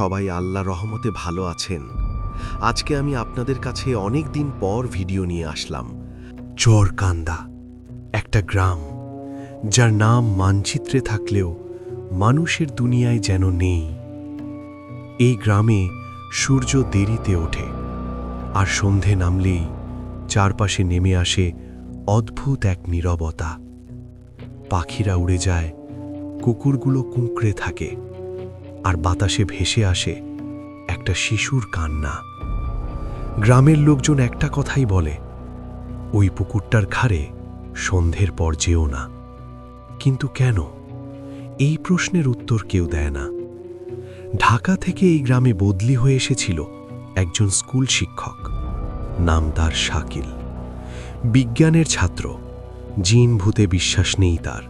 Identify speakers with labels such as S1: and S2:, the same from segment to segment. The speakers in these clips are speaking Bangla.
S1: সবাই আল্লাহ রহমতে ভালো আছেন। আজকে আমি আপনাদের কাছে অনেক দিন পর ভিডিও নিয়ে আসলাম। চরকান্দা, একটা গ্রাম, যার নাম মানচিত্রে থাকলেও মানুষের দুনিয়ায় যেন নেই। এই গ্রামে সূর্য দেরিতে ওঠে, আর সন্ধে নামলেই চারপাশে নেমে আসে অদ্ভুত এক নীরবতা। পাখিরা উড়ে যায়, কুকুরগুলো কুঁকড়ে থাকে। আর বাতাসে ভেসে আসে একটা শিশুর কান্না। গ্রামের লোকজন একটা কথাই বলে, ওই পুকুরটার ঘাড়ে সন্ধ্যের পর যেও না। কিন্তু কেন? এই প্রশ্নের উত্তর কেউ দেয় না। ঢাকা থেকে এই গ্রামে বদলি হয়ে এসেছিল একজন স্কুল শিক্ষক, নাম তার শাকিল। বিজ্ঞানের ছাত্র, জিন ভূতে বিশ্বাস নেই তার।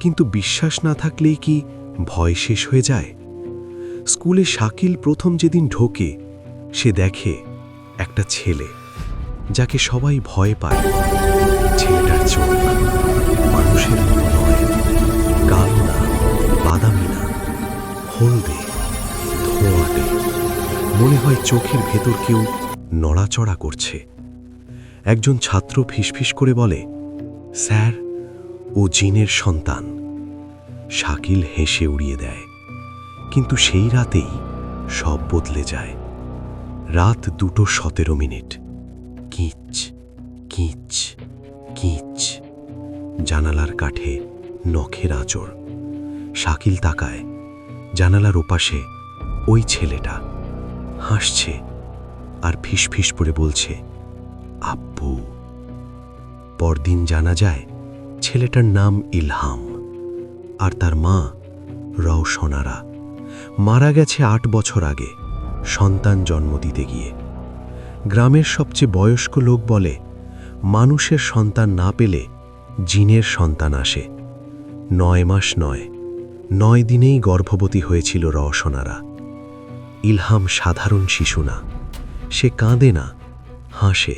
S1: কিন্তু বিশ্বাস না থাকলেই কি ভয় শেষ হয়ে যায়? স্কুলে শাকিল প্রথম যেদিন ঢোকে, সে দেখে একটা ছেলে, যাকে সবাই ভয় পায়। ছেলেটার চোখ মানুষের কালো না, বাদামি না, হলদে, ধোঁয়াটে। মনে হয় চোখের ভেতর কেউ নড়াচড়া করছে। একজন ছাত্র ফিসফিস করে বলে, স্যার, ও জিনের সন্তান। শাকিল হেসে উড়িয়ে দেয়। কিন্তু সেই রাতেই সব বদলে যায়। রাত দুটো সতেরো মিনিট। কিচ কিচ কিচ। জানালার কাঠে নখের আঁচড়। শাকিল তাকায়। জানালার ওপাশে ওই ছেলেটা হাসছে আর ফিসফিস করে বলছে, আব্বু। পরদিন জানা যায়, ছেলেটার নাম ইলহাম। আর তার মা রওশনারা। মারা গেছে আট বছর আগে, সন্তান জন্ম দিতে গিয়ে। গ্রামের সবচেয়ে বয়স্ক লোক বলে, মানুষের সন্তান না পেলে জিনের সন্তান আসে। নয় মাস নয় নয় দিনেই গর্ভবতী হয়েছিল রওশনারা। ইলহাম সাধারণ শিশু না, সে কাঁদে না, হাসে,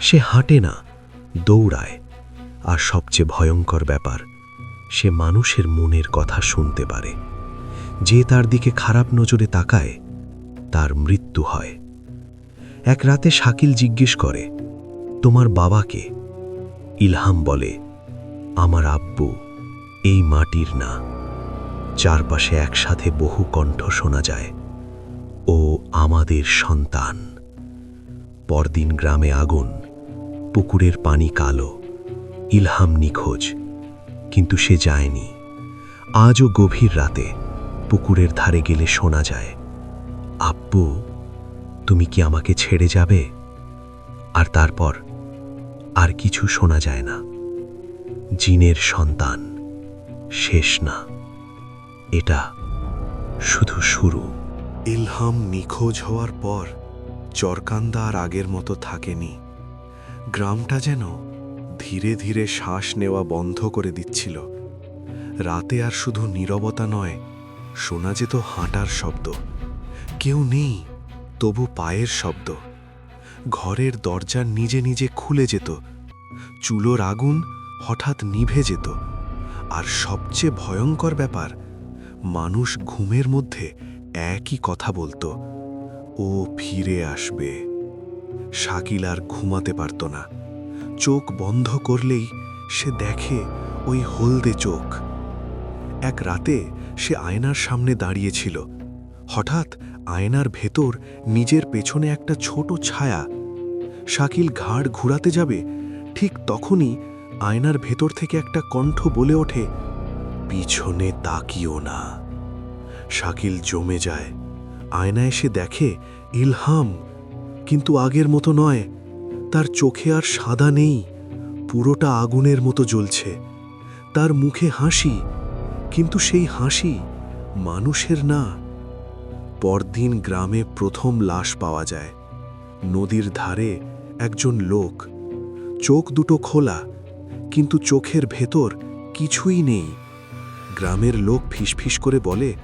S1: সে হাঁটে না, দৌড়ায়। আর সবচেয়ে ভয়ঙ্কর ব্যাপার, সে মানুষের মনের কথা শুনতে পারে। যে তার দিকে খারাপ নজরে তাকায়, তার মৃত্যু হয়। এক রাতে শাকিল জিজ্ঞেস করে, তোমার বাবাকে? ইলহাম বলে, আমার আব্বু এই মাটির না। চারপাশে একসাথে বহু কণ্ঠ শোনা যায়। ও আমাদের সন্তান। পরদিন গ্রামে আগুন, পুকুরের পানি কালো। ইলহাম নিখোঁজ, কিন্তু সে যায়নি। আজও গভীর রাতে পুকুরের ধারে গেলে শোনা যায়, আব্বু, তুমি কি আমাকে ছেড়ে যাবে? আর তারপর আর কিছু শোনা যায় না। জিনের সন্তান শেষ না। এটা শুধু শুরু। ইলহাম নিখোঁজ হওয়ার পর চরকান্দা আর আগের মতো থাকেনি। গ্রামটা যেন ধীরে ধীরে শ্বাস নেওয়া বন্ধ করে দিচ্ছিল। রাতে আর শুধু নীরবতা নয় শোনা যেত হাঁটার শব্দ। কেউ নেই, তবু পায়ের শব্দ। ঘরের দরজা নিজে নিজে খুলে যেত। চুলোর আগুন হঠাৎ নিভে যেত। আর সবচেয়ে ভয়ঙ্কর ব্যাপার, মানুষ ঘুমের মধ্যে একই কথা বলতো, ও ফিরে আসবে। শাকিল আর ঘুমাতে পারত না। চোখ বন্ধ করলেই সে দেখে ওই হলদে চোখ। এক রাতে সে আয়নার সামনে দাঁড়িয়েছিল। হঠাৎ আয়নার ভেতর নিজের পেছনে একটা ছোট ছায়া। শাকিল ঘাড় ঘুরাতে যাবে, ঠিক তখনই আয়নার ভেতর থেকে একটা কণ্ঠ বলে ওঠে, পিছনে তাকিও না। শাকিল জমে যায়। আয়নায় সে দেখে, ইলহাম! কিন্তু আগের মতো নয়, তার চোখে আর সাদা নেই, পুরোটা আগুনের মতো জ্বলছে। তার মুখে হাসি কিন্তু সেই হাসি মানুষের না। পরদিন গ্রামে প্রথম লাশ পাওয়া যায়। নদীর ধারে একজন লোক। চোখ দুটো খোলা, কিন্তু চোখের ভেতর কিছুই নেই। গ্রামের লোক ফিসফিস করে বলে,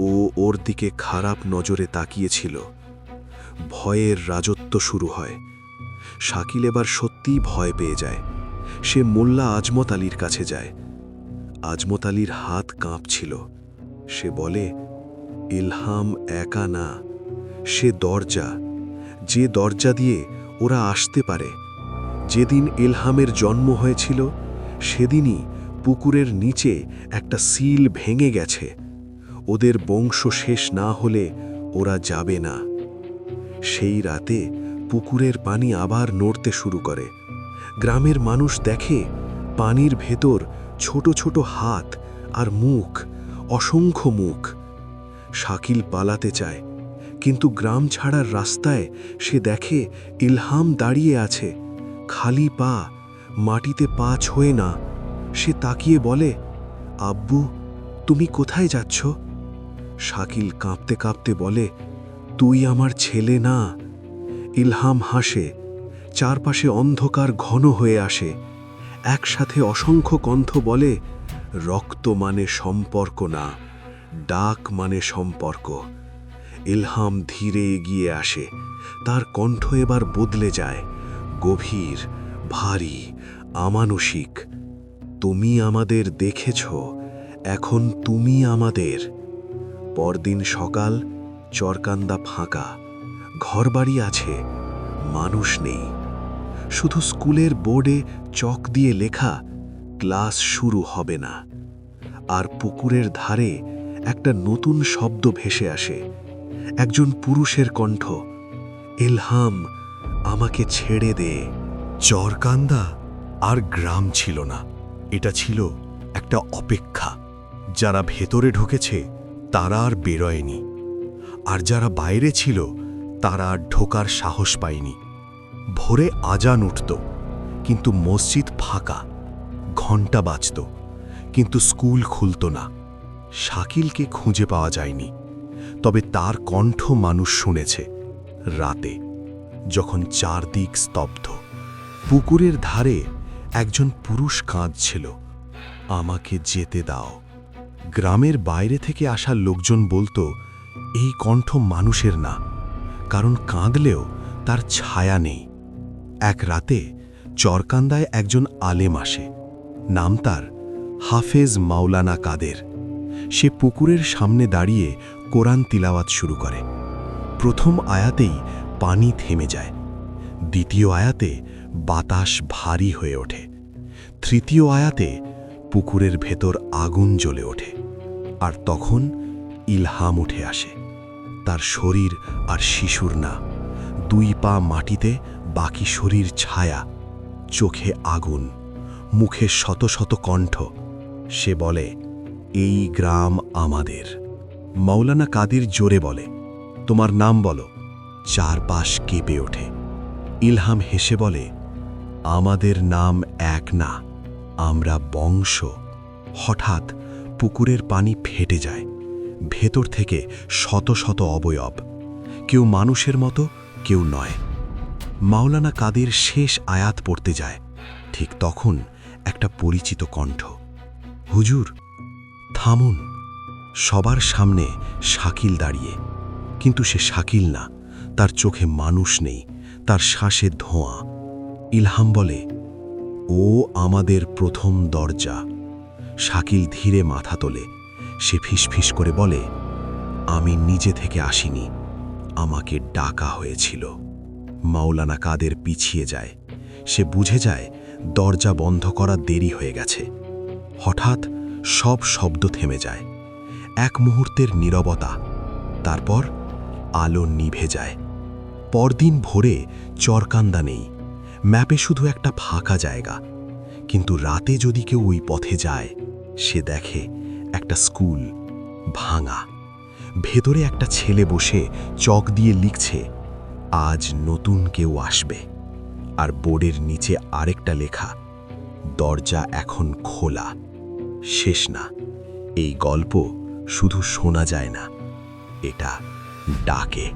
S1: ও ওর দিকে খারাপ নজরে তাকিয়েছিল। ভয়ের রাজত্ব শুরু হয়। শাকিল এবার সত্যিই ভয় পেয়ে যায়। সে মোল্লা আজমত আলীর কাছে যায়। আজমত আলীর হাত কাঁপছিল। সে বলে, ইলহাম একা না, সে দরজা। যে দরজা দিয়ে ওরা আসতে পারে। যেদিন ইলহামের জন্ম হয়েছিল, সেদিনই পুকুরের নিচে একটা সিল ভেঙে গেছে। ওদের বংশ শেষ না হলে ওরা যাবে না। সেই রাতে পুকুরের পানি আবার নড়তে শুরু করে। গ্রামের মানুষ দেখে পানির ভেতর ছোট ছোট হাত আর মুখ, অসংখ্য মুখ। শাকিল পালাতে চায়, কিন্তু গ্রাম ছাড়ার রাস্তায় সে দেখে ইলহাম দাঁড়িয়ে আছে, খালি পা, মাটিতে পা ছোঁয়ে না। সে তাকিয়ে বলে, আব্বু, তুমি কোথায় যাচ্ছ? শাকিল কাঁপতে কাঁপতে বলে, তুই আমার ছেলে না। ইলহাম হাসে, চারপাশে অন্ধকার ঘন হয়ে আসে। একসাথে অসংখ্য কণ্ঠ বলে, রক্ত মানে সম্পর্ক না, ডাক মানে সম্পর্ক। ইলহাম ধীরে এগিয়ে আসে, তার কণ্ঠ এবার বদলে যায়, গভীর, ভারী আমানুষিক তুমি আমাদের দেখেছ, এখন তুমি আমাদের। পরদিন সকাল, চরকান্দা ফাঁকা, ঘরবাড়ি আছে, মানুষ নেই। শুধু স্কুলের বোর্ডে চক দিয়ে লেখা, ক্লাস শুরু হবে না। আর পুকুরের ধারে একটা নতুন শব্দ ভেসে আসে, একজন পুরুষের কণ্ঠ ইলহাম আমাকে ছেড়ে দে। চরকান্দা আর গ্রাম ছিল না, এটা ছিল একটা অপেক্ষা। যারা ভেতরে ঢুকেছে, তারা আর বেরোয়নি। আর যারা বাইরে ছিল, তারা আর ঢোকার সাহস পায়নি। ভোরে আজান উঠত, কিন্তু মসজিদ ফাঁকা, ঘণ্টা বাজত, কিন্তু স্কুল খুলত না। শাকিলকে খুঁজে পাওয়া যায়নি, তবে তার কণ্ঠ মানুষ শুনেছে। রাতে, যখন চারদিক স্তব্ধ, পুকুরের ধারে একজন পুরুষ কাঁদছিল, আমাকে যেতে দাও। গ্রামের বাইরে থেকে আসা লোকজন বলতো, এই কণ্ঠ মানুষের না, কারণ কাঁদলেও তার ছায়া নেই। এক রাতে চরকান্দায় একজন আলেম আসে। নাম তার হাফেজ মাওলানা কাদের। সে পুকুরের সামনে দাঁড়িয়ে কোরআন তিলাওয়াত শুরু করে। প্রথম আয়াতেই পানি থেমে যায়। দ্বিতীয় আয়াতে বাতাস ভারী হয়ে ওঠে। তৃতীয় আয়াতে পুকুরের ভেতর আগুন জ্বলে ওঠে। আর তখন ইলহাম উঠে আসে। তার শরীর আর শিশুর না। দুই পা মাটিতে বাকি শরীর ছায়া, চোখে আগুন, মুখে শত শত কণ্ঠ। সে বলে, এই গ্রাম আমাদের। মৌলানা কাদির জোরে বলে, তোমার নাম বলো। চারপাশ কেঁপে ওঠে। ইলহাম হেসে বলে, আমাদের নাম এক না, আমরা বংশ। হঠাৎ পুকুরের পানি ফেটে যায়, ভেতর থেকে শত শত অবয়ব। কেউ মানুষের মতো, কেউ নয়। মাওলানা কাদের শেষ আয়াত পড়তে যায়, ঠিক তখন একটা পরিচিত কণ্ঠ, হুজুর, থামুন, সবার সামনে শাকিল দাঁড়িয়ে। কিন্তু সে শাকিল না, তার চোখে মানুষ নেই, তার শ্বাসে ধোঁয়া। ইলহাম বলে, ও আমাদের প্রথম দরজা। শাকিল ধীরে মাথা তোলে, সে ফিসফিস করে বলে, আমি নিজে থেকে আসিনি, আমাকে ডাকা হয়েছিল। মাওলানা কাদের পিছিয়ে যায়। সে বুঝে যায়, দরজা বন্ধ করা দেরি হয়ে গেছে। হঠাৎ সব শব্দ থেমে যায়। এক মুহূর্তের নীরবতা। তারপর আলো নিভে যায়। পরদিন ভোরে চরকান্দা নেই। ম্যাপে শুধু একটা ফাঁকা জায়গা। কিন্তু রাতে যদি কেউ ওই পথে যায়, সে দেখে একটা স্কুল ভাঙা। ভেতরে একটা ছেলে বসে চক দিয়ে লিখছে আজ নতুন কেউ আসবে। আর বোর্ডের নিচে আরেকটা লেখা, দরজা এখন খোলা। শেষ না। এই গল্প শুধু শোনা যায় না, এটা ডাকে।